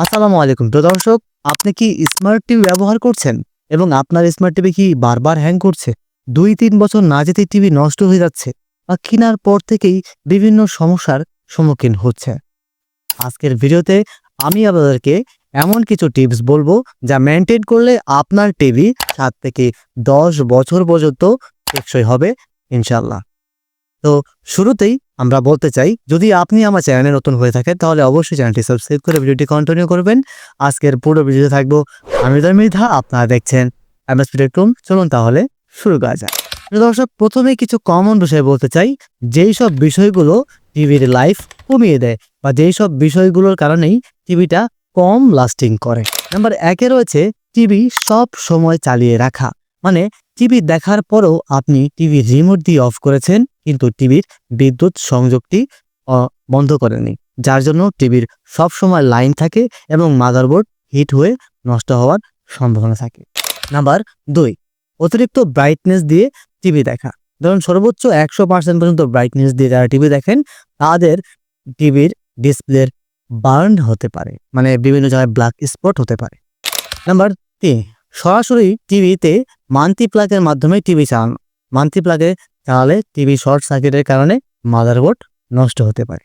আসসালামু আলাইকুম। প্রিয় দর্শক, আপনি কি স্মার্ট টিভি ব্যবহার করছেন এবং আপনার স্মার্ট টিভি কি বারবার হ্যাং করছে? দুই তিন বছর না যেতে টিভি নষ্ট হয়ে যাচ্ছে বা কেনার পর থেকেই বিভিন্ন সমস্যার সম্মুখীন হচ্ছে। আজকের ভিডিওতে আমি আপনাদেরকে এমন কিছু টিপস বলব যা মেনটেন করলে আপনার টিভি সাত থেকে দশ বছর পর্যন্ত টেকসই হবে ইনশাল্লাহ তো শুরুতেই আমরা বলতে চাই, যদি আপনি আমার চ্যানেলে নতুন হয়ে থাকেন, তাহলে অবশ্যই চ্যানেলটি সাবস্ক্রাইব করে ভিডিওটি কন্টিনিউ করবেন। আজকের পুরো ভিডিওতে থাকব আমি মৃধা, আপনারা দেখছেন এমএসপি টেকটুম চলুন তাহলে শুরু করা যায় দর্শক, প্রথমে কিছু কমন বিষয় বলতে চাই, যেই সব বিষয়গুলো টিভির লাইফ কমিয়ে দেয় বা যেই সব বিষয়গুলোর কারণেই টিভিটা কম লাস্টিং করে। নাম্বার একে রয়েছে, টিভি সব সময় চালিয়ে রাখা। মানে টিভি দেখার পরও আপনি টিভি রিমোট দিয়ে অফ করেছেন, কিন্তু টিভির বিদ্যুৎ সংযোগটি বন্ধ করেনি যার জন্য টিভির সব সময় লাইন থাকে এবং মাদারবোর্ড হিট হয়ে নষ্ট হওয়ার সম্ভাবনা থাকে। নাম্বার দুই, অতিরিক্ত ব্রাইটনেস দিয়ে টিভি দেখা। ধরুন সর্বোচ্চ একশো পার্সেন্ট পর্যন্ত ব্রাইটনেস দিয়ে যারা টিভি দেখেন, তাদের টিভির ডিসপ্লের বার্ন হতে পারে। মানে বিভিন্ন জায়গায় ব্ল্যাক স্পট হতে পারে। নাম্বার তিন সরাসরি টিভিতে মান্তি প্লাগের মাধ্যমে টিভি চালানো। মান্তি প্লাগে চালালে টিভি শর্ট সার্কিটের কারণে মাদারবোর্ড নষ্ট হতে পারে।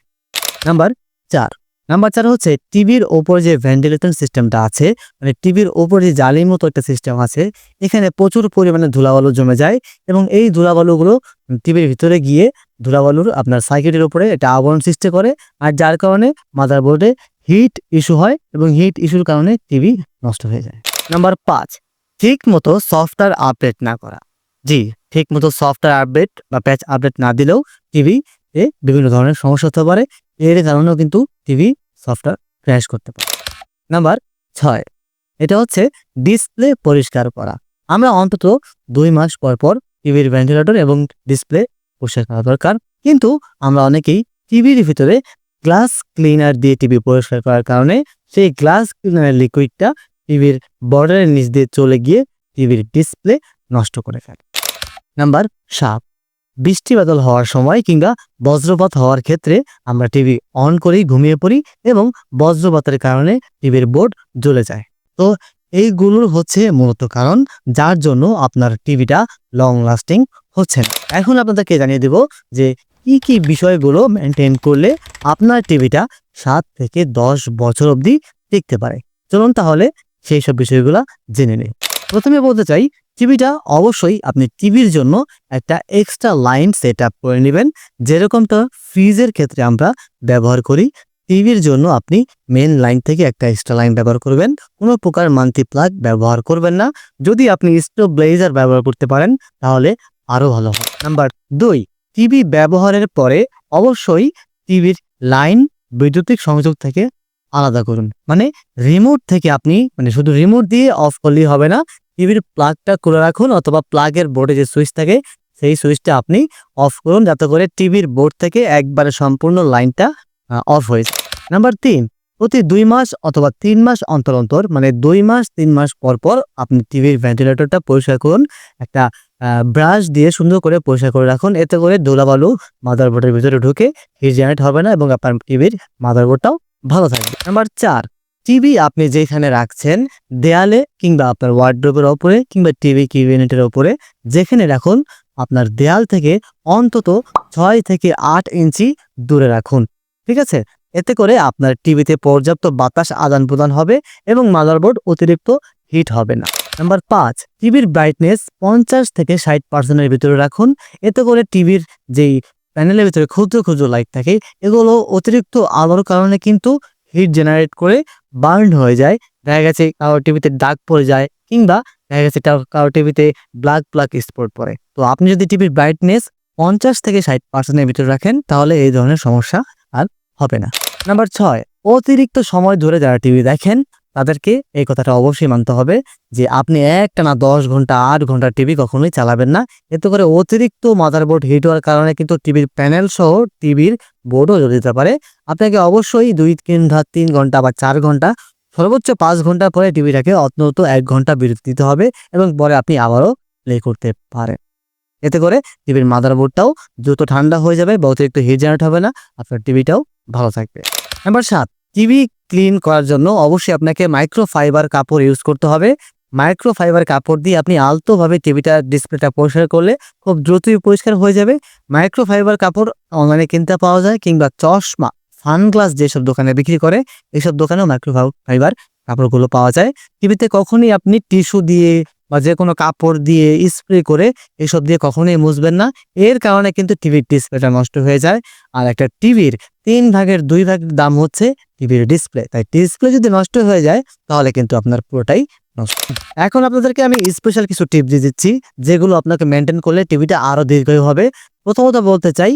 নাম্বার চার। নাম্বার চার হচ্ছে টিভির ওপর যে ভেন্টিলেশন সিস্টেমটা আছে মানে টিভির ওপর যে জালির মতো একটা সিস্টেম আছে, এখানে প্রচুর পরিমাণে ধুলাবালু জমে যায় এবং এই ধুলাবালুগুলো টিভির ভিতরে গিয়ে ধুলাবালুর আপনার সার্কিটের উপরে এটা আবরণ সৃষ্টি করে আর যার কারণে মাদারবোর্ডে হিট ইস্যু হয় এবং হিট ইস্যুর কারণে টিভি নষ্ট হয়ে যায়। নাম্বার পাঁচ ঠিক মতো সফটওয়্যার আপডেট না করা। জি ঠিক মতো সফটওয়্যার আপডেট বা প্যাচ আপডেট না দিলেও টিভি এ বিভিন্ন ধরনের সমস্যা হতে পারে। এর কারণেও কিন্তু টিভি সফটওয়্যার ক্র্যাশ করতে পারে। নাম্বার ছয়, এটা হচ্ছে ডিসপ্লে পরিষ্কার করা। আমরা অন্তত দুই মাস পর পর টিভির ভেন্টিলেটর এবং ডিসপ্লে পরিষ্কার করা দরকার। কিন্তু আমরা অনেকেই টিভির ভিতরে গ্লাস ক্লিনার দিয়ে টিভি পরিষ্কার করার কারণে সেই গ্লাস ক্লিনারের লিকুইডটা টিভির বর্ডারের নিচ দিয়ে চলে গিয়ে টিভির ডিসপ্লে নষ্ট করে ফেলে। নাম্বার সাত, বৃষ্টি বাদল হওয়ার সময় কিংবা বজ্রপাত হওয়ার ক্ষেত্রে আমরা টিভি অন করেই ঘুমিয়ে পড়ি এবং বজ্রপাতের কারণে টিভির বোর্ড জ্বলে যায়। তো এইগুলোর হচ্ছে মূলত কারণ, যার জন্য আপনার টিভিটা লং লাস্টিং হচ্ছে না। এখন আপনাদেরকে জানিয়ে দেব যে কি কি বিষয়গুলো মেনটেন করলে আপনার টিভিটা সাত থেকে দশ বছর অবধি টিকতে পারে। চলুন তাহলে সেই সব বিষয়গুলো জেনে নিই। প্রথমে বলতে চাই, টিভিটা অবশ্যই আপনি টিভির জন্য একটা এক্সট্রা লাইন সেট আপ করে নেবেন, যেরকমটা ফ্রিজের ক্ষেত্রে আমরা ব্যবহার করি। টিভির জন্য আপনি মেন লাইন থেকে একটা এক্সট্রা লাইন ব্যবহার করবেন, কোনো প্রকার মান্থলি প্লাগ ব্যবহার করবেন না। যদি আপনি স্টোভ ব্লেজার ব্যবহার করতে পারেন, তাহলে আরও ভালো হয়। নাম্বার দুই, টিভি ব্যবহারের পরে অবশ্যই টিভির লাইন বৈদ্যুতিক সংযোগ থেকে আলাদা করুন। মানে রিমোট থেকে আপনি মানে শুধু রিমোট দিয়ে অফ করলেই হবে না টিভির প্লাগটা খুলে রাখুন অথবা প্লাগের বোর্ডে যে সুইচ থাকে, সেই সুইচটা আপনি অফ করুন যাতে করে টিভির বোর্ড থেকে একবারে সম্পূর্ণ লাইনটা অফ হয়ে যায়। নাম্বার তিন, প্রতি দুই মাস অথবা তিন মাস অন্তর অন্তর মানে দুই মাস, তিন মাস পর পর আপনি টিভির ভেন্টিলেটরটা পরিষ্কার করুন, একটা ব্রাশ দিয়ে সুন্দর করে পরিষ্কার করে রাখুন, এতে করে ধুলাবালু মাদারবোর্ডের ভিতরে ঢুকে হিট জেনারেট হবে না এবং আপনার টিভির মাদারবোর্ডটাও ভালো থাকবে নাম্বার চার, টিভি আপনি যেখানে রাখছেন, দেয়ালে কিংবা আপনার ওয়ার্ড্রোবের ওপরে কিংবা টিভি কিউবিনেটের ওপরে, যেখানে রাখুন, আপনার দেয়াল থেকে অন্তত ছয় থেকে আট ইঞ্চি দূরে রাখুন। ঠিক আছে? এতে করে আপনার টিভিতে পর্যাপ্ত বাতাস আদান প্রদান হবে এবং মাদারবোর্ড অতিরিক্ত হিট হবে না। নাম্বার পাঁচ, টিভির ব্রাইটনেস পঞ্চাশ থেকে ষাট পার্সেন্টের ভিতরে রাখুন। এতে করে টিভির যেই প্যানেলের ভিতরে ক্ষুদ্র ক্ষুদ্র লাইট থাকে। এগুলো অতিরিক্ত আলোর কারণে কিন্তু হিট জেনারেট করে বার্ন হয়ে যায়। দেখা গেছে কারও টিভিতে দাগ পড়ে যায় কিংবা দেখা গেছে কারও টিভিতে ব্ল্যাক ব্ল্যাক স্পট পড়ে। তো আপনি যদি টিভির ব্রাইটনেস পঞ্চাশ থেকে ষাট পার্সেন্টের ভিতরে রাখেন, তাহলে এই ধরনের সমস্যা আর হবে না। নাম্বার ছয়, অতিরিক্ত সময় ধরে যারা টিভি দেখেন তাদেরকে এই কথাটা অবশ্যই মানতে হবে যে আপনি একটা না দশ ঘণ্টা, আট ঘণ্টা টিভি কখনোই চালাবেন না। এতে করে অতিরিক্ত মাদারবোর্ড হিট হওয়ার কারণে কিন্তু টিভির প্যানেল সহ টিভির বোর্ডও জ্বলে যেতে পারে। আপনাকে অবশ্যই দুই তিন তিন ঘণ্টা বা চার ঘণ্টা, সর্বোচ্চ পাঁচ ঘণ্টা পরে টিভিটাকে অন্তত এক ঘণ্টা বিরতি দিতে হবে এবং পরে আপনি আবারও প্লে করতে পারেন। এতে করে টিভির মাদারবোর্ডটাও দ্রুত ঠান্ডা হয়ে যাবে বা অতিরিক্ত হিট জেনারেট হবে না। আপনার টিভিটাও ভালো থাকবে। নাম্বার সাত টিভি ক্লিন করার জন্য অবশ্যই আপনাকে মাইক্রোফাইবার কাপড় ইউজ করতে হবে। মাইক্রোফাইবার কাপড় দিয়ে আপনি আলতোভাবে টিভিটা ডিসপ্লেটা পরিষ্কার করলে খুব দ্রুতই পরিষ্কার হয়ে যাবে। মাইক্রোফাইবার কাপড় অনলাইনে কিনতে পাওয়া যায় কিংবা চশমা, সানগ্লাস যেসব দোকানে বিক্রি করে এইসব দোকানেও মাইক্রো ফাইবার কাপড়গুলো পাওয়া যায়। টিভিতে কখনই আপনি টিস্যু দিয়ে যে কোনো কাপড় দিয়ে স্প্রে করে এসব দিয়ে কখনোই মুছবেন না। এর কারণে কিন্তু টিভির ডিসপ্লেটা নষ্ট হয়ে যায়। আর একটা টিভির তিন ভাগের দুই ভাগের দাম হচ্ছে টিভির ডিসপ্লে তাই ডিসপ্লে যদি নষ্ট হয়ে যায়, তাহলে কিন্তু আপনার পুরোটাই নষ্ট। এখন আপনাদেরকে আমি স্পেশাল কিছু টিপ দিয়ে দিচ্ছি, যেগুলো আপনাকে মেনটেন করলে টিভিটা আরও দীর্ঘই হবে। প্রথমত বলতে চাই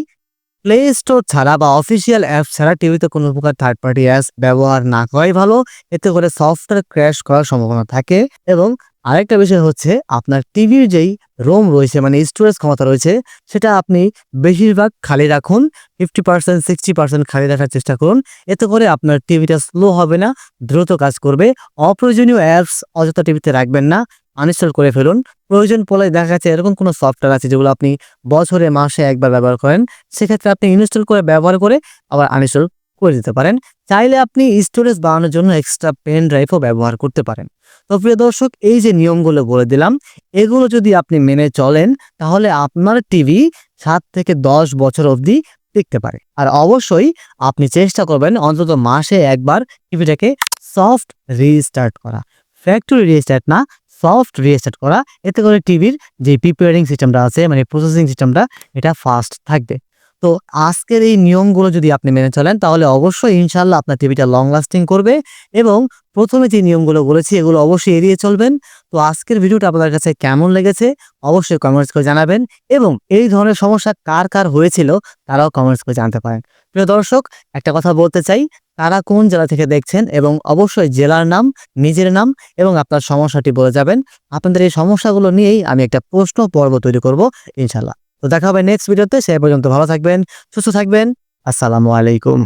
প্লে স্টোর ছাড়া বা অফিসিয়াল অ্যাপ ছাড়া টিভিতে কোনো প্রকার থার্ড পার্টি অ্যাপস ব্যবহার না করাই ভালো। এতে করে সফটওয়্যার ক্র্যাশ করার সম্ভাবনা থাকে এবং আরেকটা বিষয় হচ্ছে আপনার টিভির যেই রোম রয়েছে মানে স্টোরেজ ক্ষমতা রয়েছে, সেটা আপনি বেশিরভাগ খালি রাখুন। ফিফটি পার্সেন্ট সিক্সটি পার্সেন্ট খালি রাখার চেষ্টা করুন। এতে করে আপনার টিভিটা স্লো হবে না, দ্রুত কাজ করবে। অপ্রয়োজনীয় অ্যাপস অযথা টিভিতে রাখবেন না আনইনস্টল করে ফেলুন। প্রয়োজন পড়লে দেখা যাচ্ছে এরকম কোনো সফটওয়্যার আছে যেগুলো আপনি বছরে, মাসে একবার ব্যবহার করেন। সেক্ষেত্রে আপনি ইনস্টল করে ব্যবহার করে আবার আনইনস্টল করে দিতে পারেন। চাইলে আপনি স্টোরেজ বাড়ানোর জন্য এক্সট্রা পেন ড্রাইভও ব্যবহার করতে পারেন। তো প্রিয় দর্শক, এই যে নিয়মগুলো বলে দিলাম, এগুলো যদি আপনি মেনে চলেন, তাহলে আপনার টিভি সাত থেকে দশ বছর অবধি টিকতে পারে। আর অবশ্যই আপনি চেষ্টা করবেন অন্তত মাসে একবার টিভিটাকে সফট রিস্টার্ট করা। ফ্যাক্টরি রিস্টার্ট না সফট রিস্টার্ট করা। এতে করে টিভির যে প্রিপেয়ারিং সিস্টেমটা আছে মানে প্রসেসিং সিস্টেমটা এটা ফাস্ট থাকবে। তো আজকের এই নিয়মগুলো যদি আপনি মেনে চলেন, তাহলে অবশ্যই ইনশাল্লাহ আপনার টিভিটা লং লাস্টিং করবে এবং প্রথমে যে নিয়মগুলো বলেছি, এগুলো অবশ্যই এড়িয়ে চলবেন। তো আজকের ভিডিওটা আপনাদের কাছে কেমন লেগেছে, অবশ্যই কমেন্টস করে জানাবেন এবং এই ধরনের সমস্যা কার কার হয়েছিল, তারাও কমেন্টস করে জানতে পারেন। প্রিয় দর্শক, একটা কথা বলতে চাই, তারা কোন জেলা থেকে দেখছেন এবং অবশ্যই জেলার নাম, নিজের নাম এবং আপনার সমস্যাটি বলে যাবেন। আপনাদের এই সমস্যাগুলো নিয়েই আমি একটা প্রশ্ন পর্ব তৈরি করব ইনশাল্লাহ তো দেখা হবে নেক্সট ভিডিওতে সে পর্যন্ত ভালো থাকবেন সুস্থ থাকবেন আসসালামু আলাইকুম।